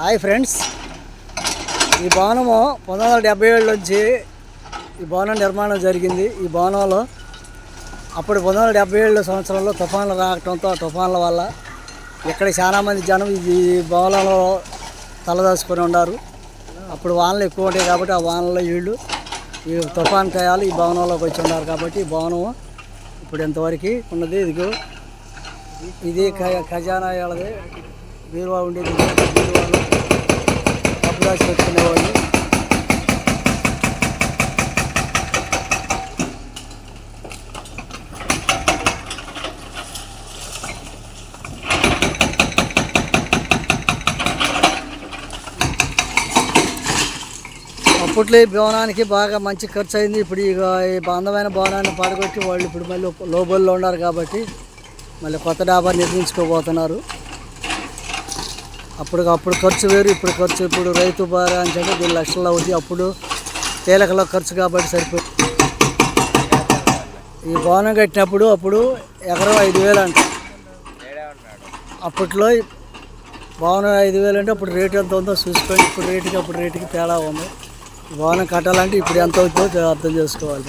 Hi friends. ఈ భవనము పంతొమ్మిది వందల డెబ్బై ఏడు నుంచి ఈ భవనం నిర్మాణం జరిగింది. ఈ భవనంలో అప్పుడు పంతొమ్మిది వందల డెబ్బై ఏడు సంవత్సరంలో తుఫాన్లు రావడంతో ఆ తుఫాన్ల వల్ల ఇక్కడ చాలామంది జనం ఈ భవనంలో తలదాచుకొని ఉన్నారు. అప్పుడు వానలు ఎక్కువ ఉంటాయి కాబట్టి ఆ వానలో వీళ్ళు ఈ తుఫాన్ కయాలు ఈ భవనంలోకి వచ్చి ఉన్నారు కాబట్టి ఈ భవనం ఇప్పుడు ఎంతవరకు ఉన్నది? ఇదిగో ఇది ఖజానా వాళ్ళది బీరువా ఉండేది. బీరువాలో డబ్బు దాచి పెట్టుకునేవాళ్ళు. అప్పట్లో ఈ భవనానికి బాగా మంచి ఖర్చు అయింది ఇప్పుడు ఇక ఈ అందమైన భవనాన్ని పడగొట్టి వాళ్ళు ఇప్పుడు మళ్ళీ లోబల్లో ఉన్నారు కాబట్టి మళ్ళీ కొత్త డాబా నిర్మించుకోబోతున్నారు. అప్పుడు అప్పుడు ఖర్చు వేరు ఇప్పుడు ఖర్చు ఇప్పుడు రైతు బాగా అని చెప్పి దీని లక్షల్లో అవుతుంది అప్పుడు తేలికలో ఖర్చు కాబట్టి సరిపోయి ఈ భవనం కట్టినప్పుడు అప్పుడు ఎకరం ఐదు వేలు అంట. అప్పట్లో భవనం ఐదు వేలు అంటే అప్పుడు రేటు ఎంత ఉందో చూసుకొని ఇప్పుడు రేటుకి అప్పుడు రేటుకి తేడా ఉంది. భవనం కట్టాలంటే ఇప్పుడు ఎంత అవుతుందో అర్థం చేసుకోవాలి